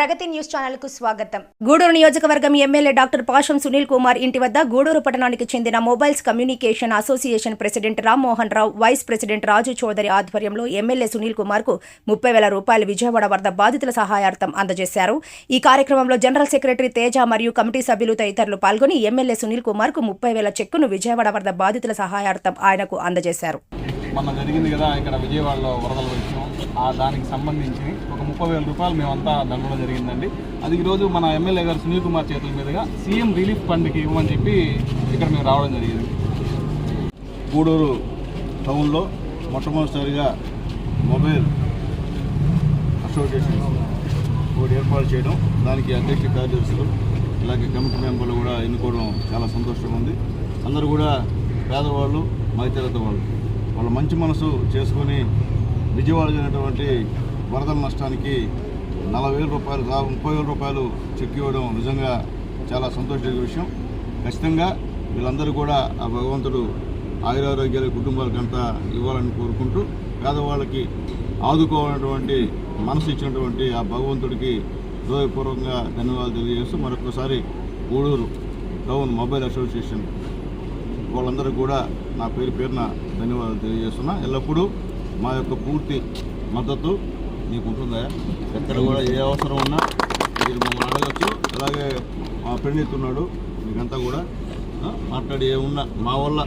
ప్రగతి news ఛానల్కు స్వాగతం. గూడూరు నియోజకవర్గం ఎమ్మెల్యే డాక్టర్ పాషం సునీల్ కుమార్ ఇంటి వద్ద గూడూరు పట్టణానికి చెందిన mobiles communication association president Rammohan Rao vice president Raju Chowdary ఆధ్వర్యంలో ఎమ్మెల్యే సునీల్ కుమార్కు ముప్పై వేల రూపాయలు విజయవాడ వద్ద బాధితుల సహాయార్థం అందజేశారు. ఈ కార్యక్రమంలో జనరల్ సెక్రటరీ తేజ మరియు కమిటీ సభ్యులు తదితరులు పాల్గొని ఎమ్మెల్యే సునీల్ కుమార్కు ముప్పై వేల చెక్కును విజయవాడ వద్ద బాధితుల సహాయార్థం ఆయనకు అందజేశారు. మొన్న జరిగింది కదా ఇక్కడ విజయవాడలో వరదలు వచ్చినాం. ఆ దానికి సంబంధించి ఒక ముప్పై వేల రూపాయలు మేమంతా దండడం జరిగిందండి. అది ఈరోజు మన ఎమ్మెల్యే గారు సునీల్ కుమార్ చేతుల మీదుగా సీఎం రిలీఫ్ ఫండ్కి ఇవ్వమని చెప్పి ఇక్కడ మేము రావడం జరిగింది. గూడూరు టౌన్లో మొట్టమొదటిసారిగా మొబైల్ అసోసియేషన్ ఒకటి ఏర్పాటు చేయడం దానికి అధ్యక్ష కార్యదర్శులు ఇలాగే కమిటీ మెంబర్లు కూడా ఎన్నుకోవడం చాలా సంతోషంగా ఉంది. అందరూ కూడా పేదవాళ్ళు మధ్యతరగతి వాళ్ళు. వాళ్ళ మంచి మనసు చేసుకొని విజయవాడ జరిగినటువంటి వరదల నష్టానికి నలభై వేల రూపాయలు ముప్పై వేల రూపాయలు చెక్ ఇవ్వడం నిజంగా చాలా సంతోషించే విషయం. ఖచ్చితంగా వీళ్ళందరూ కూడా ఆ భగవంతుడు ఆయురారోగ్యాల కుటుంబాలకంతా ఇవ్వాలని కోరుకుంటూ పేదవాళ్ళకి ఆదుకోవాలన్నటువంటి మనసు ఇచ్చినటువంటి ఆ భగవంతుడికి హృదయపూర్వకంగా ధన్యవాదాలు తెలియజేస్తూ మరొకసారి గూడూరు టౌన్ మొబైల్ అసోసియేషన్ వాళ్ళందరూ కూడా నా పేరు పేరున ధన్యవాదాలు తెలియజేస్తున్నా. ఎల్లప్పుడూ మా యొక్క పూర్తి మద్దతు మీకు ఉంటుందా? ఎక్కడ కూడా ఏ అవసరం ఉన్నా మీరు మమ్మల్ని అడగచ్చు. అలాగే మా ఫ్రెండ్ ఉన్నాడు మీకంతా కూడా మాట్లాడి ఏమున్నా మా వల్ల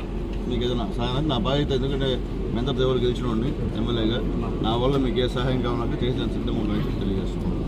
మీకు ఏదైనా సహాయం నా బాధ్యత ఎందుకంటే మెందర్ దేవుడు గెలిచినోడిని ఎమ్మెల్యేగా నా వల్ల మీకు ఏ సహాయం కావాలంటే చేసిన సిద్ధంగా ఉండాలని తెలియజేస్తున్నాను.